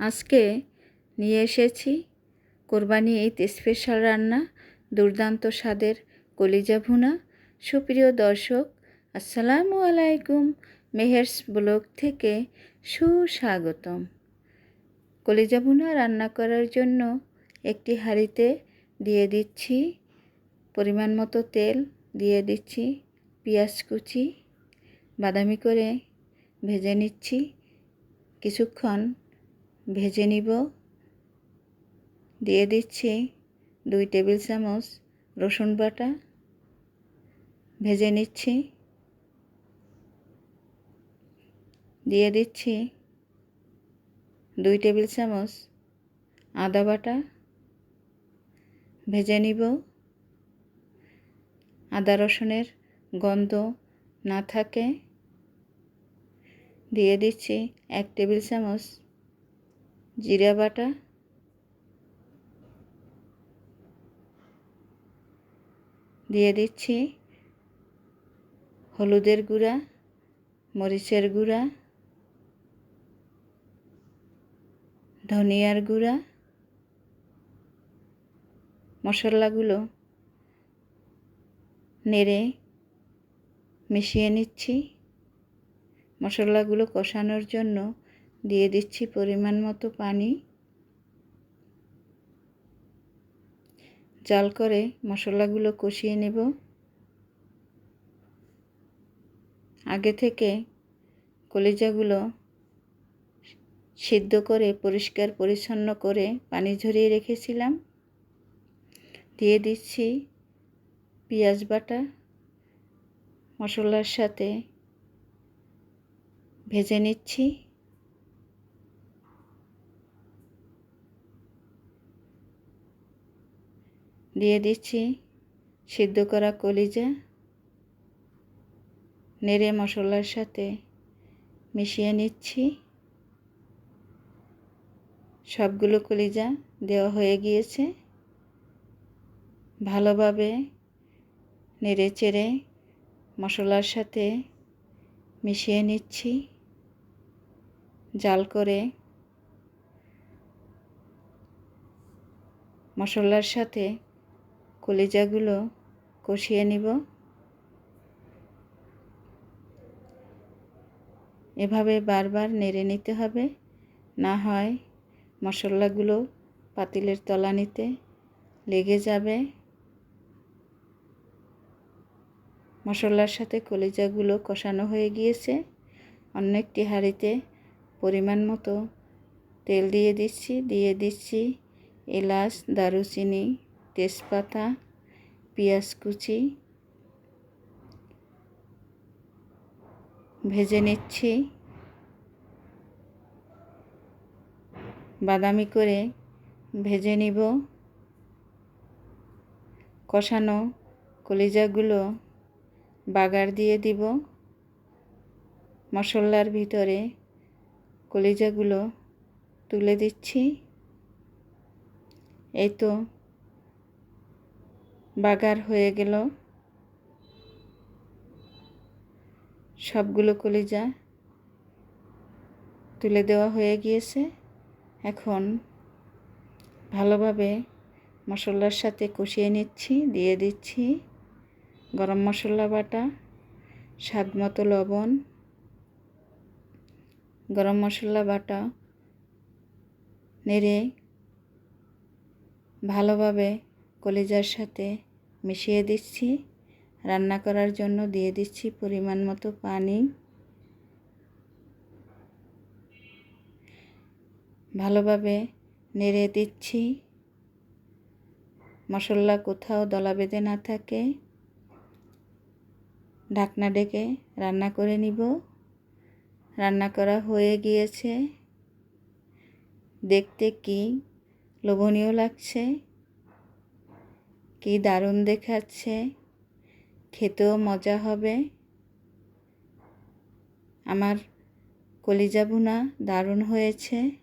আজকে নিয়ে এসেছি কোরবানি ঈদ স্পেশাল রান্না, দুর্দান্ত স্বাদের কলিজা ভুনা। সুপ্রিয় দর্শক, আসসালামু আলাইকুম। মেহেরস ব্লগ থেকে সুস্বাগতম। কলিজা ভুনা রান্না করার জন্য একটি হাঁড়িতে দিয়ে দিচ্ছি পরিমাণ মতো তেল, দিয়ে দিচ্ছি পেঁয়াজ কুচি, বাদামি করে ভেজে নিচ্ছি। কিছুক্ষণ ভেজে নিব। দিয়ে দিচ্ছি দুই টেবিল চামচ রসুন বাটা। ভেজে নিচ্ছি। দিয়ে দিচ্ছি দুই টেবিল চামচ আদা বাটা। ভেজে নিব। আদা রসুনের গন্ধ না থাকে। দিয়ে দিচ্ছি এক টেবিল চামচ জিরা বাটা, দিয়ে দিচ্ছি হলুদের গুঁড়া, মরিচের গুঁড়া, ধনিয়ার গুঁড়া, মশলাগুলো নেড়ে মিশিয়ে নিচ্ছি। মশলাগুলো কষানোর জন্য দিয়ে দিচ্ছি পরিমাণ মতো পানি। জাল করে মশলাগুলো কষিয়ে নেব। আগে থেকে কলিজাগুলো সিদ্ধ করে, পরিষ্কার, পরিচ্ছন্ন করে পানি ঝরিয়ে রেখেছিলাম। দিয়ে দিচ্ছি পেঁয়াজ বাটা, মশলার সাথে ভেজে নিচ্ছি। দিয়ে দিচ্ছি। সিদ্ধ করা কলিজা, নেড়ে মশলার সাথে মিশিয়ে নিচ্ছি। সবগুলো কলিজা দেওয়া হয়ে গিয়েছে। ভালোভাবে নেড়ে চেড়ে মশলার সাথে মিশিয়ে নিচ্ছি। জাল করে মশলার সাথে কলিজাগুলো কষিয়ে নিব। এভাবে বারবার নেড়ে নিতে হবে। না হয় মশলাগুলো পাতিলের তলানিতে লেগে যাবে। মশলার সাথে কলিজাগুলো কষানো হয়ে গিয়েছে। অন্য একটি হাঁড়িতে পরিমাণ মতো তেল দিয়ে দিচ্ছি দিয়ে দিচ্ছি এলাচ, দারুচিনি তেজপাতা, পেঁয়াজ কুচি, ভেজে নিচ্ছি। বাদামি করে ভেজে নিব। কষানো কলিজাগুলো বাগার দিয়ে দিব। মশলার ভিতরে কলিজাগুলো তুলে দিচ্ছি। এই তো বাগার হয়ে গেল। সবগুলো কলিজা তুলে দেওয়া হয়ে গিয়েছে। এখন ভালোভাবে মশলার সাথে কষিয়ে নিচ্ছি, দিয়ে দিচ্ছি গরম মশলা বাটা, স্বাদ মতো লবণ, গরম মশলা বাটা, নেড়ে ভালোভাবে কলিজার সাথে মিশিয়ে দিচ্ছি। রান্না করার জন্য দিয়ে দিচ্ছি পরিমাণ মতো পানি। ভালোভাবে নেড়ে দিচ্ছি। মশলা কোথাও দলা বেঁধে না থাকে। ঢাকনা ডেকে রান্না করে নিব। রান্না করা হয়ে গিয়েছে। দেখতে কি লোভনীয় লাগছে। কি দারুণ দেখাচ্ছে। খেতেও মজা হবে। আমার কলিজা ভুনা দারুণ হয়েছে।